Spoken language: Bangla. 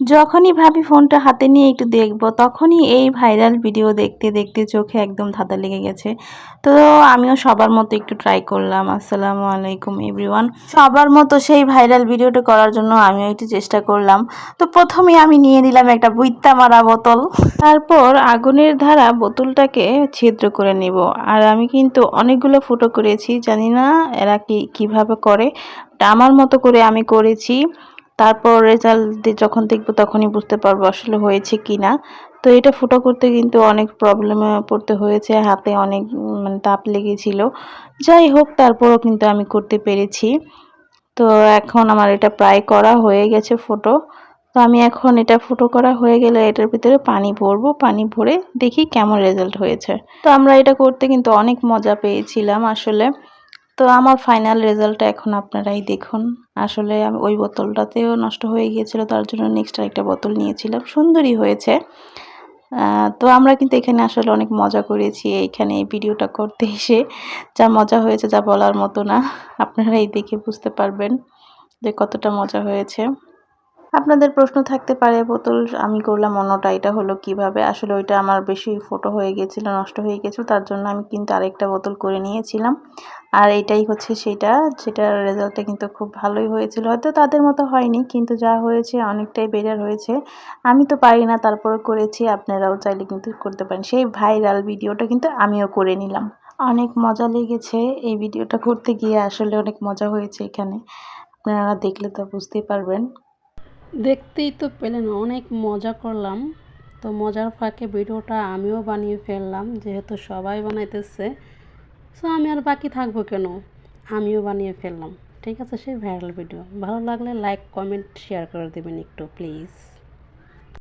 যখনই ভাবি ফোনটা হাতে নিয়ে একটু দেখব, তখনই এই ভাইরাল ভিডিও দেখতে দেখতে চোখে একদম ধাঁধা লেগে গেছে। তো আমিও সবার মতো একটু ট্রাই করলাম। আসসালামু আলাইকুম এভরিওয়ান সবার মতো সেই ভাইরাল ভিডিওটা করার জন্য আমিও একটু চেষ্টা করলাম। তো প্রথমে আমি নিয়ে নিলাম একটা বুইত্তা মারা বোতল। তারপর আগুনের ধারা বোতলটাকে ছিদ্র করে নিব। আর আমি কিন্তু অনেকগুলো ফুটো করেছি, জানি না এরা কি, কীভাবে করে। আমার মতো করে আমি করেছি। তারপর রেজাল্ট যখন দেখব তখনই বুঝতে পারব আসলে হয়েছে কি না তো এটা ফুটো করতে কিন্তু অনেক প্রবলেমে পড়তে হয়েছে, হাতে অনেক মানে তাপ লেগেছিল। যাই হোক, তারপরও কিন্তু আমি করতে পেরেছি। তো এখন আমার এটা প্রায় করা হয়ে গেছে ফটো। তো আমি এখন এটা ফুটো করা হয়ে গেলে এটার ভিতরে পানি ভরবো, পানি ভরে দেখি কেমন রেজাল্ট হয়েছে। তো আমরা এটা করতে কিন্তু অনেক মজা পেয়েছিলাম আসলে। তো আমার ফাইনাল রেজাল্টটা এখন আপনারাই দেখুন। আসলে আমি ওই বোতলটাতেও নষ্ট হয়ে গিয়েছিল, তার জন্য নেক্সট আরেকটা বোতল নিয়েছিলাম। সুন্দরই হয়েছে। তো আমরা কিন্তু এখানে আসলে অনেক মজা করেছি এইখানে এই ভিডিওটা করতে এসে। যা মজা হয়েছে যা বলার মতো না আপনারা এই দেখে বুঝতে পারবেন যে কতটা মজা হয়েছে। আপনাদের প্রশ্ন থাকতে পারে, বোতল আমি করলাম অন্যটা, এটা হলো কীভাবে? আসলে ওইটা আমার বেশি ফোটো হয়ে গেছিল, নষ্ট হয়ে গেছিল, তার জন্য আমি কিন্তু আরেকটা বোতল করে নিয়েছিলাম। আর এটাই হচ্ছে সেটা, সেটার রেজাল্টটা কিন্তু খুব ভালোই হয়েছিল। হয়তো তাদের মতো হয়নি, কিন্তু যা হয়েছে অনেকটাই বেটার হয়েছে। আমি তো পারি না তারপরে করেছি, আপনারাও চাইলে কিন্তু করতে পারেন। সেই ভাইরাল ভিডিওটা কিন্তু আমিও করে নিলাম। অনেক মজা লেগেছে এই ভিডিওটা করতে গিয়ে, আসলে অনেক মজা হয়েছে এখানে। আপনারা দেখলে তো বুঝতেই পারবেন। দেখতেই তো পেলেন, অনেক মজা করলাম। তো মজার ফাঁকে ভিডিওটা আমিও বানিয়ে ফেললাম, যেহেতু সবাই বানাইতেছে। সো আমি আর বাকি থাকব কেন? আমিও বানিয়ে ফেললাম। ঠিক আছে, সেই ভাইরাল ভিডিও ভালো লাগলে লাইক কমেন্ট শেয়ার করে দেবেন একটু প্লিজ